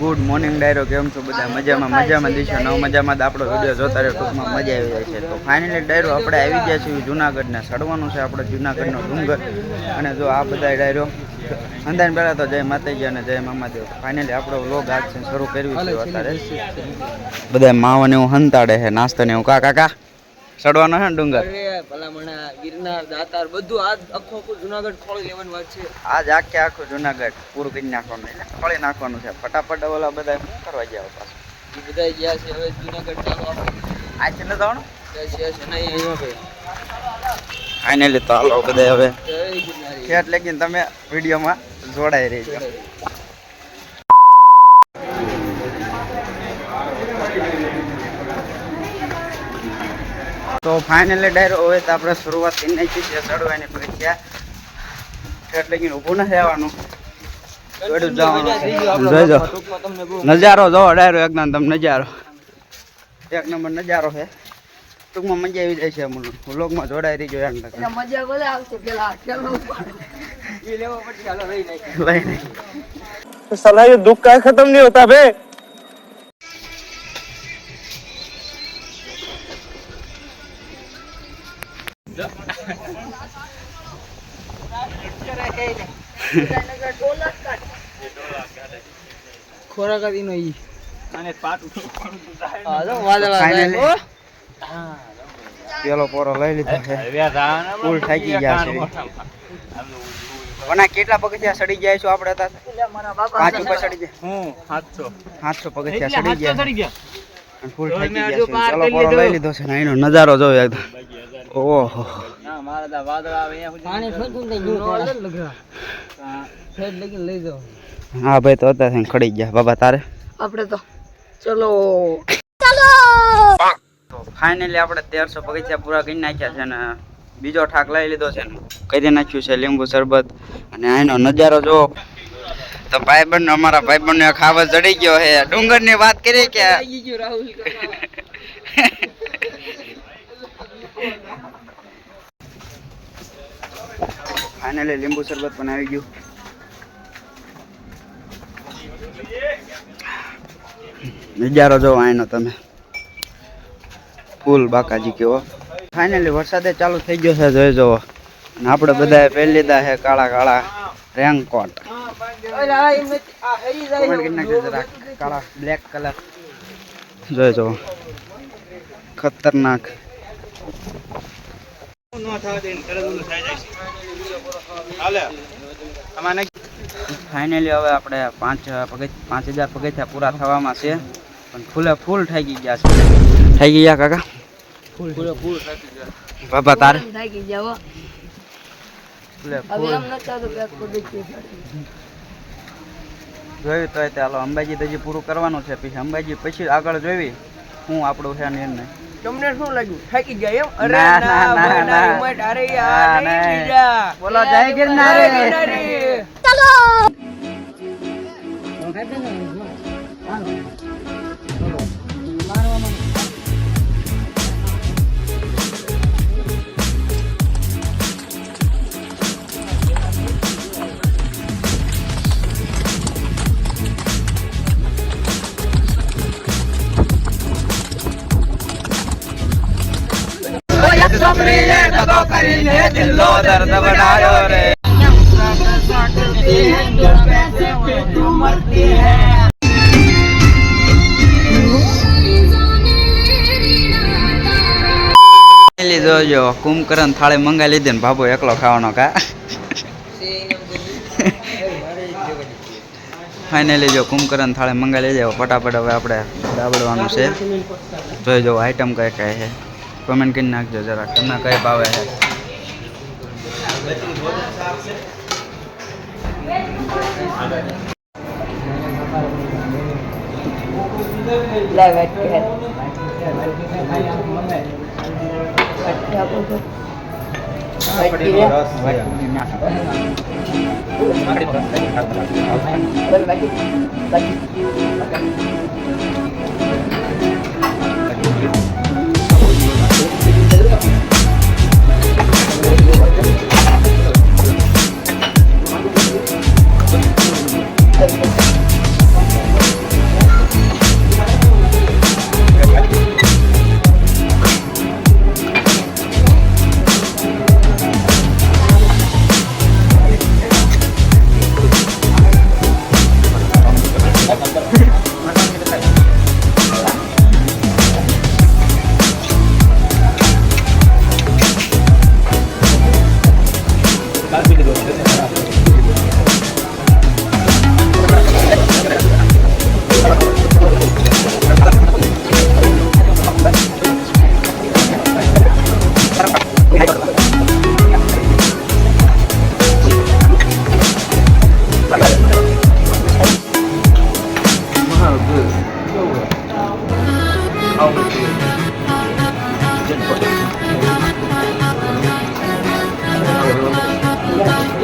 Good morning ડાયરો. કેમ છો બધા? મજામાં મજામાં દીશો નવ મજામાં આપણો વીડિયો જોતા રહ્યો ટૂંકમાં મજા આવી જાય છે. તો ફાઇનલી ડાયરો, આપણે આવી ગયા છીએ જુનાગઢને. સડવાનું છે આપણે જુનાગઢનો ડુંગર. અને જો આ બધા ડાયરો અંદાજ પહેલાં તો જય માતાજી અને જય મામાદેવ ફાઇનલી આપણો વ્લોગ આજ છે શરૂ કરવી છે અત્યારે. બધા માવાને એવું હંતાડે છે, નાસ્તો ને એવું. કા કાકા સડવાનો છે ને ડુંગર? ભલામણા ગિરનાર દાતાર બધું આ આખું આખું જુનાગઢ ખોળી લેવાનું વાત છે. આજ આખે આખું જુનાગઢ પૂરું કરી નાખવાનું એટલે ખોળી નાખવાનું છે. ફટાફટ ઓલા બધા શું કરવા ગયા પાછું? એ બધા ગયા છે હવે જુનાગઢ ચાલો આપણે આ છે ને જવાનું. ફાઇનલી તો હાલો બધા હવે. ખેત લગીને તમે વિડીયોમાં જોડાઈ રહીજો. તો ફાઇનલી ડાયરો હોય તો આપણે શરૂઆત કરી નાખી છે ચડવાની પરીક્ષા. એટલે કે ઊભું નથી આવવાનું જોઈજો નજારો જો ડાયરો એકદમ તમે નજારો. એક નંબર નજારો છે. ટૂંકમાં મજા આવી જાય છે અમને વ્લોગમાં જોડાઈ રહી જોઈએ મજા ભલે આવશે પેલા ખેલો લઈ નહીં સલાહ દુઃખ કાંઈ ખતમ નહીં હોતા ભાઈ. ખોરાક જ. એનો ઈ. હા, જો વાદળા પેલો પોરો લઈ લીધો છે. ફૂલ થાકી ગયા છે. વના કેટલા પગથિયા સડી જાય છો આપણે હતા એટલે મારા બાપા પાંચ ઉપર સડી જાય પગથિયા સડી ગયા. ફૂલ થાકી ગયા છે. પેલો પોરો લઈ લીધો છે ને એનો નજારો જોયો એકદમ. ઓહો. ને લગીને લઈ જાઓ. હા ભાઈ તો અત્યારે ખડી ગયા. બાબા તારે? આપણે તો ચલો. તો ફાઇનલી આપણે તેરસો બગીચા પૂરા કરી નાખ્યા છે ને બીજો ઠાક લઈ લીધો છે. ને કરી નાખ્યું છે લીંબુ શરબત. અને આનો નજારો જો તો ભાઈબંધ અમારા ભાઈબંધ ને ખાવા ચડી ગયો છે. ડુંગરની વાત કરી કે આવી ગયું રાહુલ. ફાઇનલી લીંબુ શરબત પણ આવી ગયું. નજારો જો આનો તમે. ફૂલ બાકાજી કેવો. ફાઇનલી વરસાદે ચાલુ થઈ ગયો છે, જોઈ જુઓ અને આપણે બધાએ પહેરી લીધા છે કાળા કાળા રેનકોટ કાળા બ્લેક કલર જોઈ જુઓ ખતરનાક. ફાઇનલી હવે આપણે પાંચ પગથ પાંચ હજાર પગથિયા પૂરા થવામાં છે. પણ ફૂલે ફૂલ થઈ ગયા છે. થઈ ગયા કાકા? પૂરો પૂરો થાકી ગયા. બાબા તારે? ગયા. ફૂલે ફૂલ. જોયું તો ચાલો અંબાજી તો પૂરું કરવાનું છે. પછી અંબાજી પછી આગળ જોવી. હું આપણું છે નિર્ણય તમને શું લાગ્યું? થાકી ગયા એમ? અરે ના, ના, ના, ઉમટ, અરે યાર નહીં. બીજા. બોલો, જય ગિરનારી. જય ગિરનારી. દિલ્લો દર્દ બનાયો રે. ફાઇનલી જોજો, કુંભકરણ થાળી મંગાવી લીધી ને ભાભો એકલો ખાવાનો કા. ફાઇનલી જો કુંભકરણ થાળી મંગાવી લેજો ફટાફટ હવે આપણે દાબડવાનું છે. જોઈ જો આઈટમ કઈ કઈ છે. કમેન્ટ કરી નાખજો જરાક તમને કઈ ભાવે છે લે વેટ 감 사.